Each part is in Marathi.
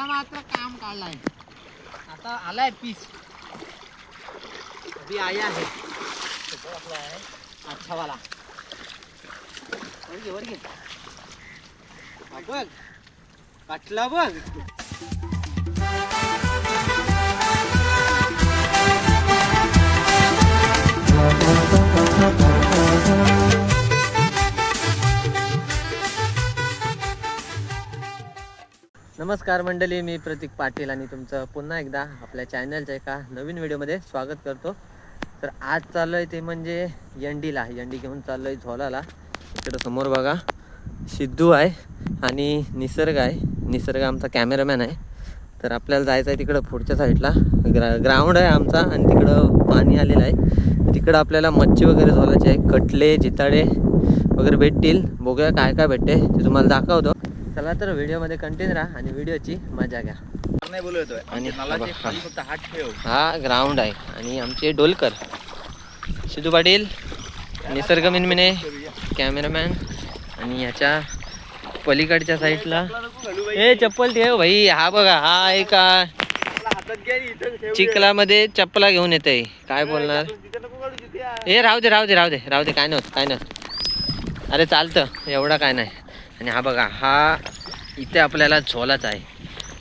आता मात्र काम काढलाय. आता आलाय पीस अभी आया है अच्छा वाला वर घे वर घे हा बघ. काटला बघ. नमस्कार मंडळी मी प्रतीक पाटील आणि तुमचं पुन्हा एकदा आपल्या चॅनलच्या एका नवीन व्हिडिओमध्ये स्वागत करतो. तर आज चाललो आहे ते म्हणजे यंडीला. यंडी घेऊन चाललो आहे झोलाला. इकडं समोर बघा सिद्धू आहे आणि निसर्ग आहे. निसर्ग आमचा कॅमेरामॅन आहे. तर आपल्याला जायचं आहे तिकडं पुढच्या साईडला. ग्रा ग्राउंड आहे आमचा आणि तिकडं पाणी आलेलं आहे. तिकडं आपल्याला मच्छी वगैरे झोलायची आहे. कटले जिताडे वगैरे भेटतील. बघूया काय काय भेटते. ते तुम्हाला दाखवतो. चला तर व्हिडिओमध्ये कंटिन्यू राहा आणि व्हिडिओची मजा घ्या. नाही बोलतोय आणि हा फक्त हात ठेव. हा ग्राउंड आहे. आणि आमचे डोलकर. सिद्धू पाटील निसर्ग मिनमिने कॅमेरामॅन आणि याच्या पलीकडच्या साईडला ए चप्पल ठेव भाई. हा बघा हा एक चिखलामध्ये चप्पला घेऊन येते काय बोलणार. ए राहू दे राहू दे राहू दे राहू दे. काय नव्हतं काय नव्हतं. अरे चालतं. एवढा काय नाही. आणि हा बघा हा इथे आपल्याला झोलाच आहे.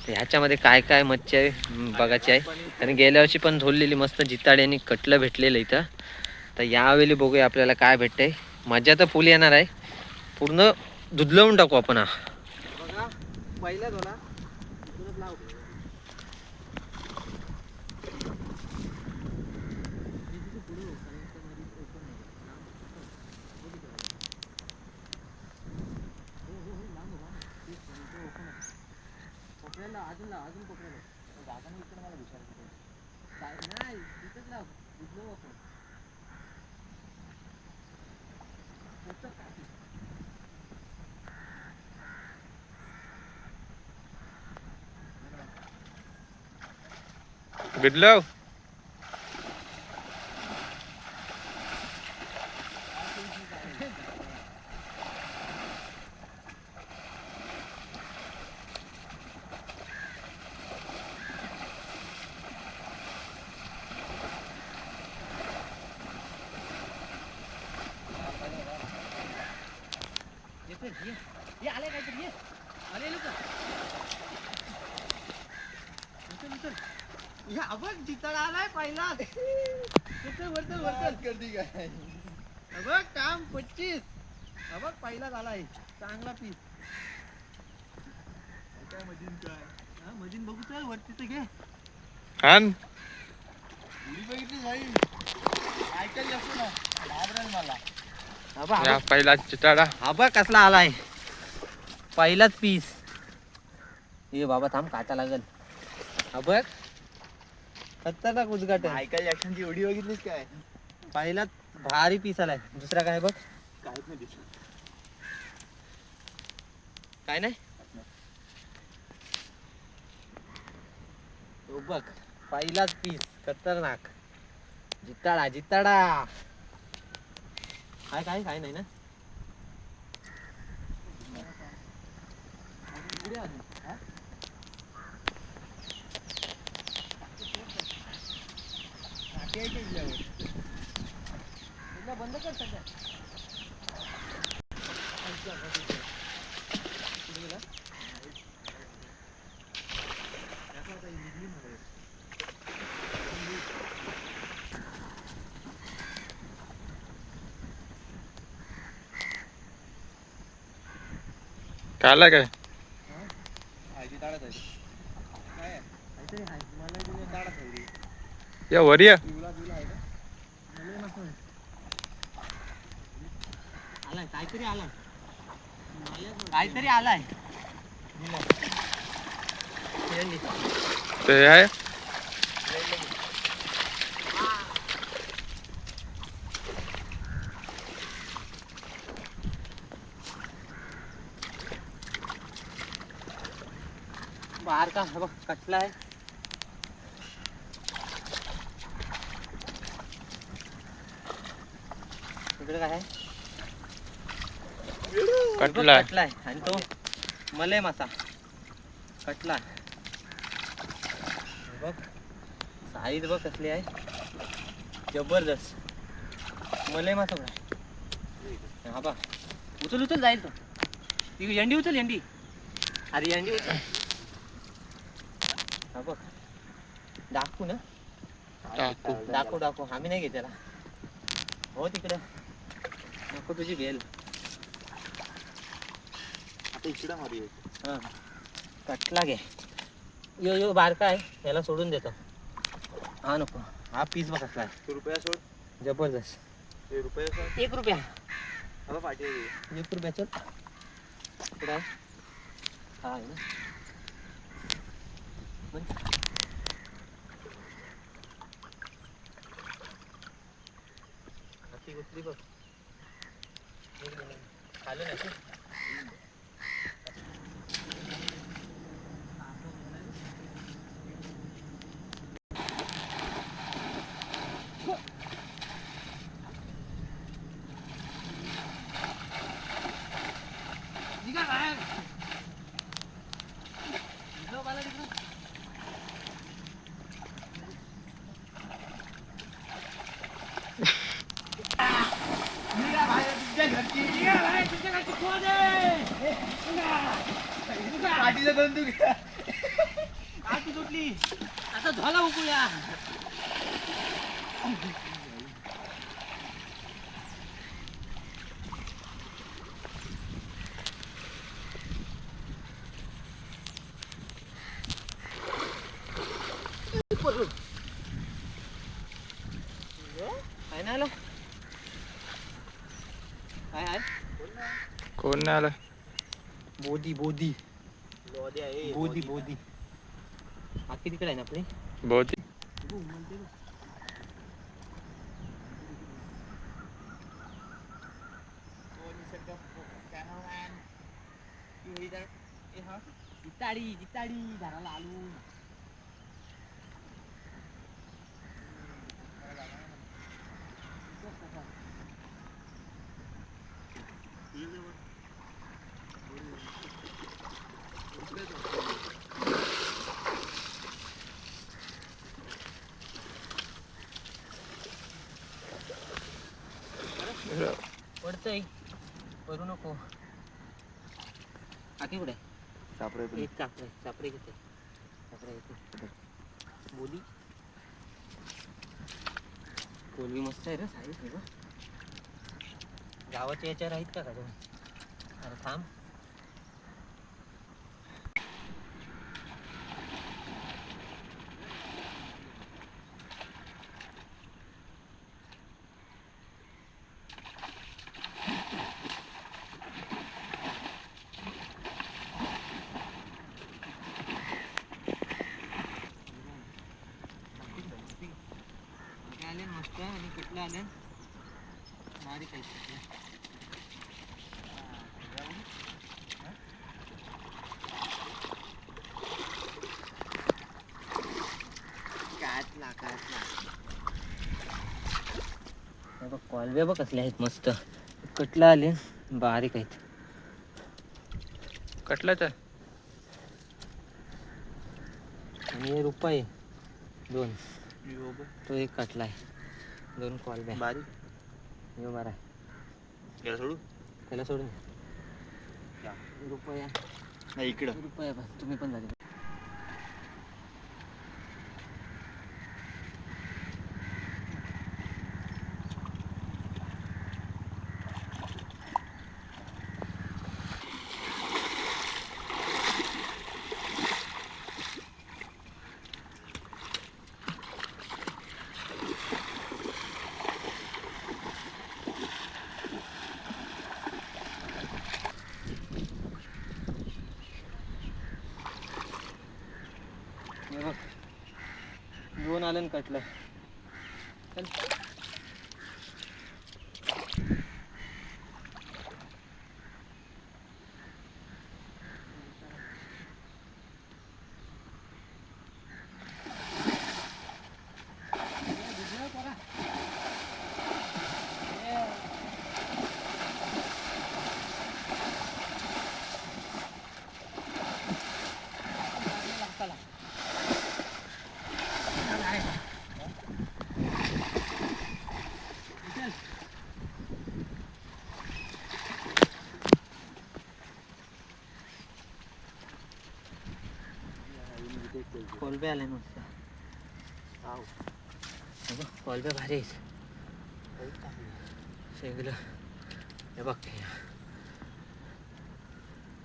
तर ह्याच्यामध्ये काय काय मच्छी आहे बघायची आहे. आणि गेल्या वर्षी पण झोललेली मस्त जिताडी आणि कटलं भेटलेलं इथं. तर यावेळी बघूया आपल्याला काय भेटतंय. मजा तर फुल येणार आहे. पूर्ण धुदलवून टाकू आपण हा. पहिला Good. बघ, जिताडा आलाय पहिला उचल, वरचल, वरचल. हा बघ, काम पच्चीस. हा बघ पहिला झालाय. चांगला पीस. हा, मधीन बघू चल वरती तर घे. आण. हा बघ, हा या बघ. पहिला चिताडा हा बघ कसला आलाय. पहिलाच पीस. ये बाबा थांब काटा लागल. हा बघ. खतरनाक उद्घाटन मायकल जॅक्सनची एवढी बघितलीस काय? पहिलाच भारी पीस आलाय. दुसरा काय बघ? काहीच नाही दिसत. काय नाही? तो बघ पहिलाच पीस खतरनाक. जिताडा जिताडा. काय काय काय नाही ना इकडे आली. हा? काठी आहे का हिच्यावर? हिला बंद कर सध्या? काला काय. या वर या पिवळा पिवळा आहे का? मला हे नको आहे. आलाय काहीतरी आलाय काहीतरी आलाय. यांनी. ते आहे? बाहेर का? हे बघ कटला आहे. इकडे काय आहे? हे बघ, कटला कटला आहे आणि तो मले मासा. कटला बघ. साईज बघ कसली आहे. जबरदस्त. मले मा सगळं हा बा उचल उचल जाईल तो. ती यंडी उचल यंडी अरे यंडी उचल. हा बघ. दाखवू ना. दाखव. दाखव आम्ही नाही घेत त्याला. हो तिकडं. नको तुझी बेल इकडे हा. कटला घे. यो यो बारका आहे. याला सोडून देतो. हा नको. हा पीस बघ कसला आहे तो रुपया सोड. जबरदस्त. ते रुपया सोड. एक रुपया. पाठी आहे. एक रुपयाचं कुठं आहे. हा आहे ना. हाती बघ एक मिनिट. खाली नाही? पाठीचं दोन तू घे. आती तुटली आता झाला उकळूया काय नाही आलं काय आहे कोण नाही आलं बोधी बोधी लोधी आहे, बोधी लोधी. बोधी बाकी तिकडे आहे ना आपली बहुती जिताडी जिताडी झाडाला आलू पडतंय करू नको आकी कुठे? सापडे पण. एक कापडे कापडे घेते कापडे घेते बोली. कोलवी मस्त आहे रे साईज बघ गावाच्या याच्यावर आहेत का का तुम्ही? अरे थांब इथे आले आहे. काटला काटला कॉलवे बघ कसले आहेत मस्त. कटलं आले? बारीक आहेत. कटलाच आहे आणि रुपये दोन. तो एक कटलाय दोन कॉलब्या बारीक यो बरा आहे गेला सोडू? त्याला सोडून या. रुपया. नाही इकडं. रुपया बस तुम्ही पण झाले हे बघ दोन आलं आणि कटलं. कोलबे आले मस्त आव. बघ, कोलबे भारी शेगलं हे बघ.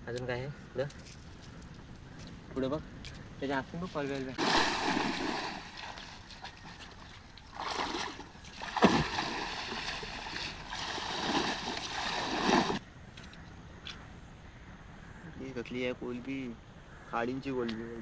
अजून काय आहे पुढं पुढे बघ त्याच्या हातून बघ कोलबे बिलबे. ही कसली आहे कोलबी खाडींची कोलबी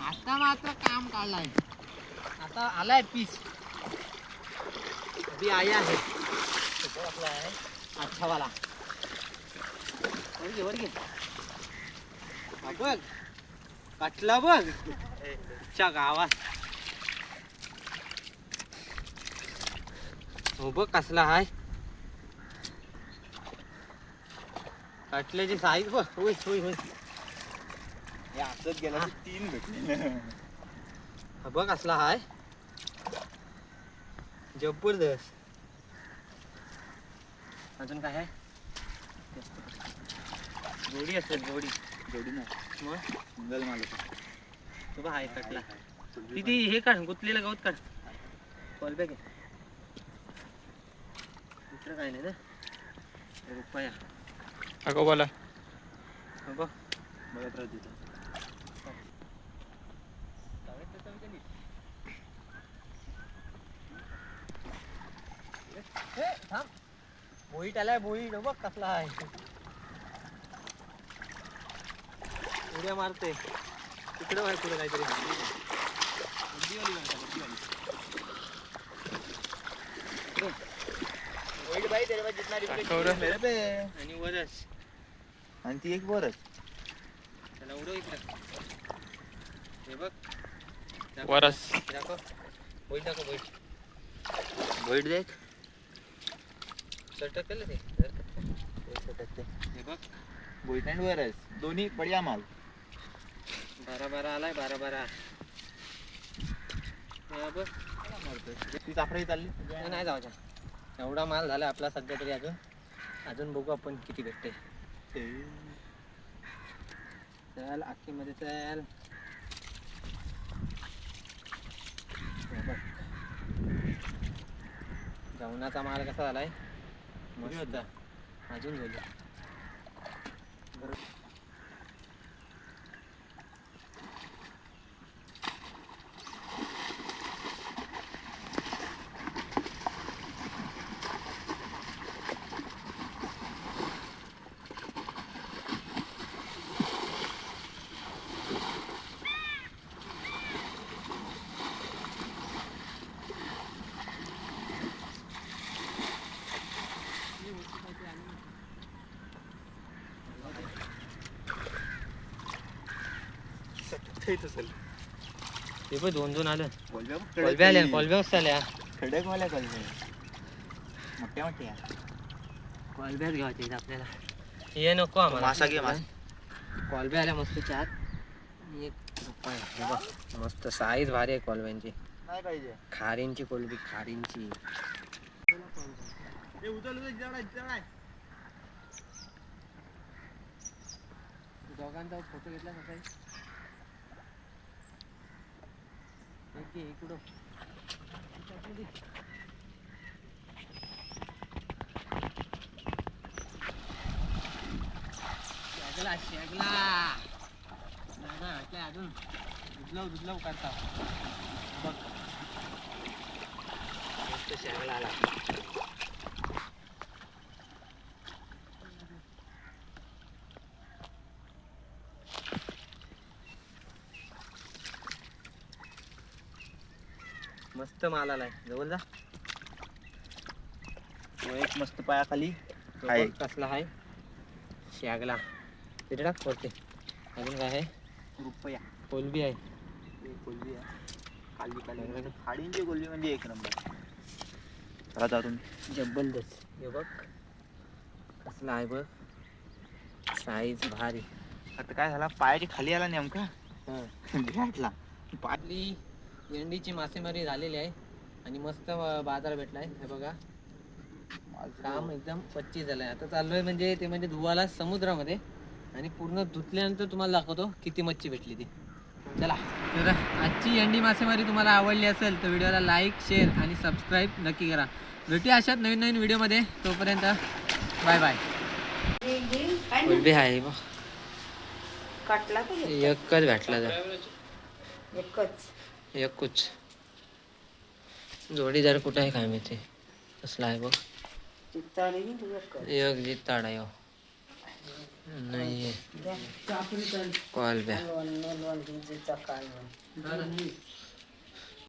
आता मात्र काम काढलाय. आता आलाय पीस अभी आया है आहे. अच्छा वाला वर घे वर घे हा बघ. कटला बघ. च्या गावात. हो बघ कसला हाय. काटल्याची साईज बघ. होय होय होय. हे असंच गेला. तीन भेटले. हा बघ असला हाय. जबरदस्त. अजून काय आहे जोडी असेल जोडी. जोडी नाही. मग? सिंगल माल तो बघ आहे कटला. किती? हे काढ गुतलेलं गवत काढ. कॉलबॅक आहे. दुसरं काय नाही ना? रुपया. अगो बोला. हा बघ. बघत राहते तिथं. हे, थांब. बोईट आलाय बोईट बघ कसला आहे. उड्या मारते. तिकडे बाहेर पुढे काहीतरी. बाई आणि वरच. आणि ती एक बरच त्याला उडव इकडे. हे बघ. वरस. दाखव. बोईट दाखव बोईट वैड देख. सटक केलं ते? जर हे बघ अँड वरस दोन्ही बढिया माल. बारा बारा आलाय बारा बारा बघ. ती चाफराई चालली. नाही जाऊच्या एवढा माल झाला आपला सध्या तरी अजून. अजून बघू आपण किती भेटते चल आखीमध्ये चल. जेवणाचा माल कसा झालाय? मस्त होता. अजून झाली ते पण दोन दोन आलं. कॉलबे आल्या आल्या खडक वाल्या कॉलबे मोठ्या मोठ्या. घ्यायचे आपल्याला. हे नको आम्हाला. मासा घे, कॉलबे आल्या मस्त चार. एक रुपया. हे बघ मस्त साईज भारी आहे कॉलब्यांची नाही पाहिजे. खारींची कोलबी खारींची. दोघांचा फोटो घेतला सकाळी एक घे, शेगला शेगला. अजून. दुधलव दुधलव करता बघ मस्त शेगला आला मस्त माल आलाय जवळ जा. तो एक मस्त पायाखाली. तो आहे. बघ कसला आहे. शेगला तिथे टाक वरती. अजून काय आहे? रुपया. कोलबी आहे. एक कोलबी आहे. खाली खाली. खाडींची कोलबी म्हणजे एक नंबर. राजा तुम्ही. जबरदस्त. हे बघ. कसला आहे बघ. साईज भारी. आता काय झाला? पायाची खाली आला नेमका. हा. भेटला पाय आपली एंडीची मासेमारी झालेली आहे आणि मस्त बाजार भेटलाय. हे बघा. काम एकदम पच्चीस झालंय. आता चाललोय म्हणजे ते म्हणजे धुवाला समुद्रामध्ये आणि पूर्ण धुतल्यानंतर तुम्हाला दाखवतो किती मच्छी भेटली ती. चला तर आजची एंडी मासेमारी तुम्हाला आवडली असेल तर व्हिडिओला लाईक शेअर आणि सबस्क्राईब नक्की करा. भेटूया अशात नवीन नवीन व्हिडिओमध्ये. तोपर्यंत बाय बाय. उलबी आहे? एकच भेटला जा एकच. एकूच जोडीदार कुठं आहे काय माहिती कसला आहे बघ एक जिताडा यो नाही. कॉल ब्या